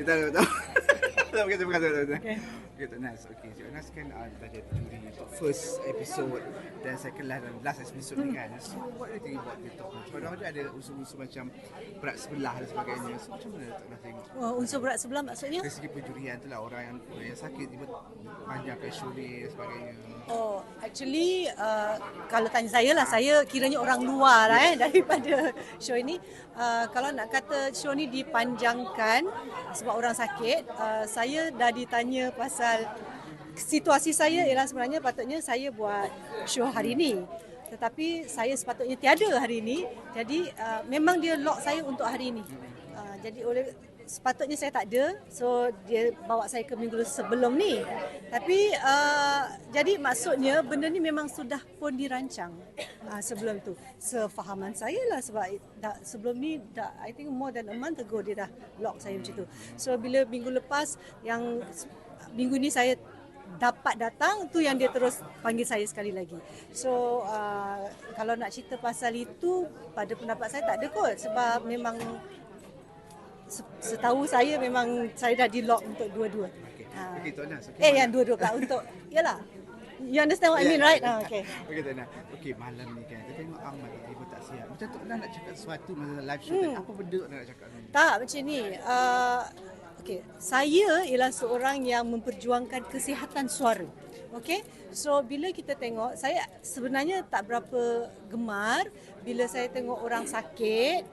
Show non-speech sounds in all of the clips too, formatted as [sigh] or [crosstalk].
Kita tahu. Kasih. Okay. Tok Nas. Okey, Cik Nas kan uh, dah jadi juri untuk first episode dan second last dan last episode ni kan. So, what do you think about the talk? Sebab dia ada unsur-unsur macam berat sebelah dan sebagainya. So, macam mana Tok Nas tengok? Oh, unsur berat sebelah maksudnya? Dari segi penjurian tu lah orang yang orang yang sakit tiba panjangkan show ni dan sebagainya. Oh, actually uh, kalau tanya saya lah, saya kiranya orang luar lah eh [laughs] daripada show ini. Uh, kalau nak kata show ni dipanjangkan sebab orang sakit, uh, saya dah ditanya pasal situasi saya ialah sebenarnya patutnya saya buat show hari ini. Tetapi saya sepatutnya tiada hari ini. Jadi uh, memang dia lock saya untuk hari ini. Uh, jadi oleh sepatutnya saya tak ada so dia bawa saya ke minggu sebelum ni. Tapi uh, jadi maksudnya benda ni memang sudah pun dirancang uh, sebelum tu. Sefahaman saya lah sebab dah, sebelum ni dah I think more than a month ago dia dah lock saya macam tu. So bila minggu lepas yang minggu ni saya dapat datang tu yang dia terus panggil saya sekali lagi. So uh, kalau nak cerita pasal itu pada pendapat saya tak ada kot sebab memang setahu saya memang saya dah di lock untuk dua-dua. Okey. Ha. Okey, Tok Nas. Okey. Eh yang dua-dua pula untuk yalah. You understand what I mean right? Ah, okay. Okey, Tok Nas. Okey, malam ni kan. Kita tengok Ahmad tiba tak siap. Macam Tok Nas nak cakap sesuatu masa live show hmm. Apa benda Tok Nas nak cakap ni? Tak macam ni. Uh, okay. Saya ialah seorang yang memperjuangkan kesihatan suara. Okay. So bila kita tengok, saya sebenarnya tak berapa gemar bila saya tengok orang sakit,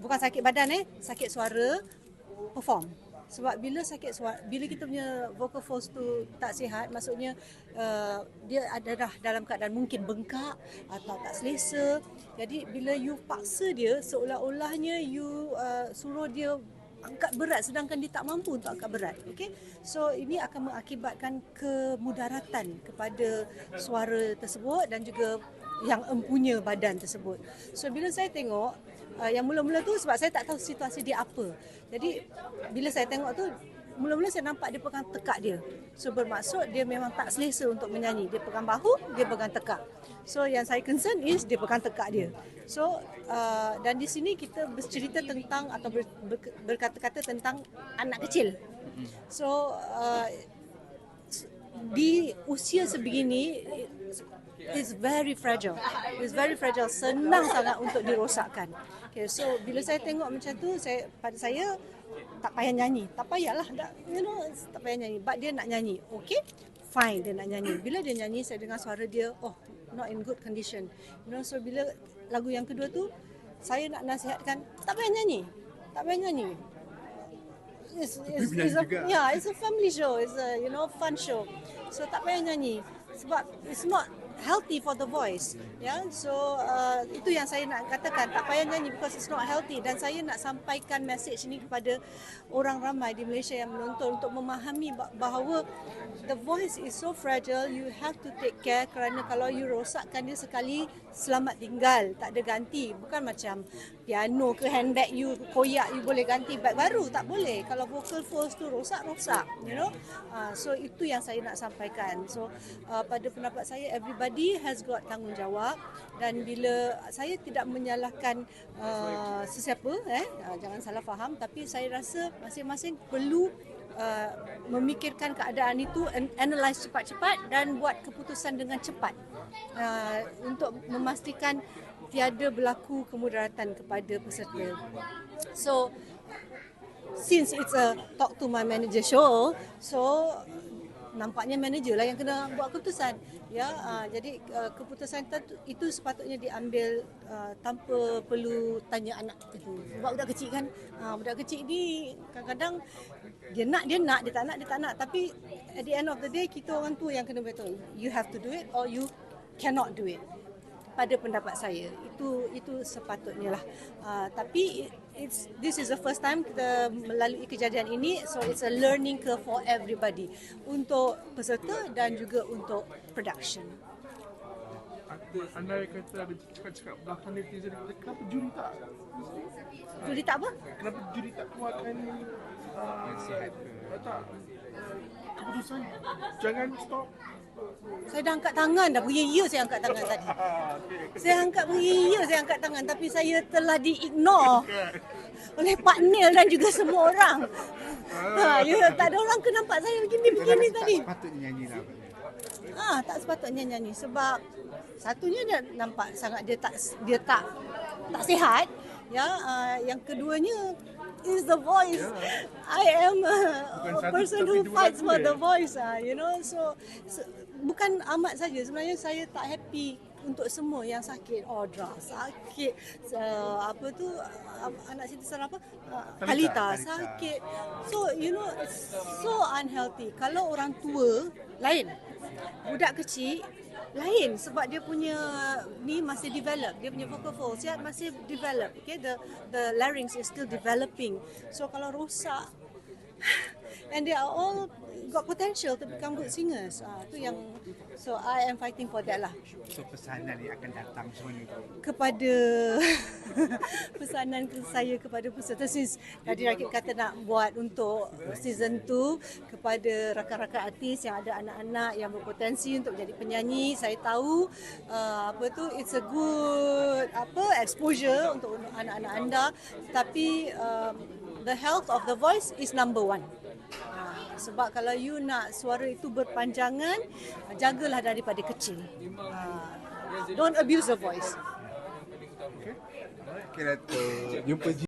bukan sakit badan eh, sakit suara perform. Sebab bila sakit suara, bila kita punya vocal folds tu tak sihat, maksudnya uh, dia ada dah dalam keadaan mungkin bengkak atau tak selesa. Jadi bila you paksa dia, seolah-olahnya you uh, suruh dia angkat berat sedangkan dia tak mampu untuk angkat berat. Okay? So ini akan mengakibatkan kemudaratan kepada suara tersebut dan juga yang empunya badan tersebut. So bila saya tengok uh, yang mula-mula tu sebab saya tak tahu situasi dia apa. Jadi bila saya tengok tu mula-mula saya nampak dia pegang tekak dia. So bermaksud dia memang tak selesa untuk menyanyi. Dia pegang bahu, dia pegang tekak. So yang saya concern is dia pegang tekak dia. So uh, dan di sini kita bercerita tentang atau ber, ber, berkata-kata tentang anak kecil. So uh, di usia sebegini is very fragile. It's very fragile. Senang sangat untuk dirosakkan. Okay, so bila saya tengok macam tu, saya pada saya tak payah nyanyi. Tak payahlah. Tak, you know, tak payah nyanyi. But dia nak nyanyi. Okay, fine dia nak nyanyi. Bila dia nyanyi, saya dengar suara dia, oh, not in good condition. You know, so bila lagu yang kedua tu, saya nak nasihatkan, tak payah nyanyi. Tak payah nyanyi. It's, it's, it's a, yeah, it's a family show. It's a you know fun show. So tak payah nyanyi sebab it's not healthy for the voice. Yeah? so uh, itu yang saya nak katakan tak payah nyanyi because it's not healthy dan saya nak sampaikan message ni kepada orang ramai di Malaysia yang menonton untuk memahami bahawa the voice is so fragile. You have to take care kerana kalau you rosakkan dia sekali selamat tinggal, tak ada ganti. Bukan macam piano ke handbag you koyak you boleh ganti bag baru, tak boleh. Kalau vocal folds tu rosak rosak, you know. Uh, so itu yang saya nak sampaikan. So uh, pada pendapat saya everybody has got tanggungjawab dan bila saya tidak menyalahkan uh, sesiapa eh uh, jangan salah faham tapi saya rasa masing-masing perlu uh, memikirkan keadaan itu analyze cepat-cepat dan buat keputusan dengan cepat uh, untuk memastikan tiada berlaku kemudaratan kepada peserta. So since it's a talk to my manager show, so nampaknya manager lah yang kena buat keputusan. Ya, uh, jadi uh, keputusan itu, itu sepatutnya diambil uh, tanpa perlu tanya anak itu. Sebab budak kecil kan, uh, budak kecil ni kadang-kadang dia nak dia nak dia tak nak dia tak nak tapi at the end of the day kita orang tu yang kena betul. You have to do it or you cannot do it. Pada pendapat saya itu itu sepatutnya lah. Uh, tapi it's this is the first time kita melalui kejadian ini so it's a learning curve for everybody untuk peserta dan juga untuk production. Ada anda kata ada cakap-cakap belakang netizen kata kenapa juri tak Jadi tak apa? kenapa juri tak keluarkan uh, tak uh, keputusan jangan stop Saya dah angkat tangan dah. Beria saya angkat tangan tadi. [laughs] Saya angkat beria saya angkat tangan tapi saya telah di-ignore oleh Pak Neil dan juga semua orang. Ha, ya, tak ada orang ke nampak saya begini-begini tak tadi. sepatutnya nyanyi lah. Ah, tak sepatutnya nyanyi sebab satunya dia nampak sangat dia tak dia tak tak sihat. Ya, uh, yang keduanya is the voice. I am a, a person who fights for the voice. Ah, you know, so, so bukan amat saja. Sebenarnya saya tak happy untuk semua yang sakit. Audra sakit uh, apa tu uh, anak Siti Sarah apa? Uh, Halita Halita. sakit. So you know so unhealthy. Kalau orang tua lain. Budak kecil lain sebab dia punya ni masih develop. Dia punya vocal folds ya masih develop. Okay the the larynx is still developing. So kalau rosak and they are all got potential to become good singers. Ah tu yang so I am fighting for that lah. So pesanan yang akan datang semua ni. kepada [laughs] pesanan ke saya kepada peserta since tadi Rakit kata nak buat untuk season 2 kepada rakan-rakan artis yang ada anak-anak yang berpotensi untuk menjadi penyanyi. Saya tahu uh, apa tu it's a good apa exposure untuk anak-anak anda. Tapi um, the health of the voice is number one sebab kalau you nak suara itu berpanjangan jagalah daripada kecil ha, don't abuse the voice Okay, Dato'. Jumpa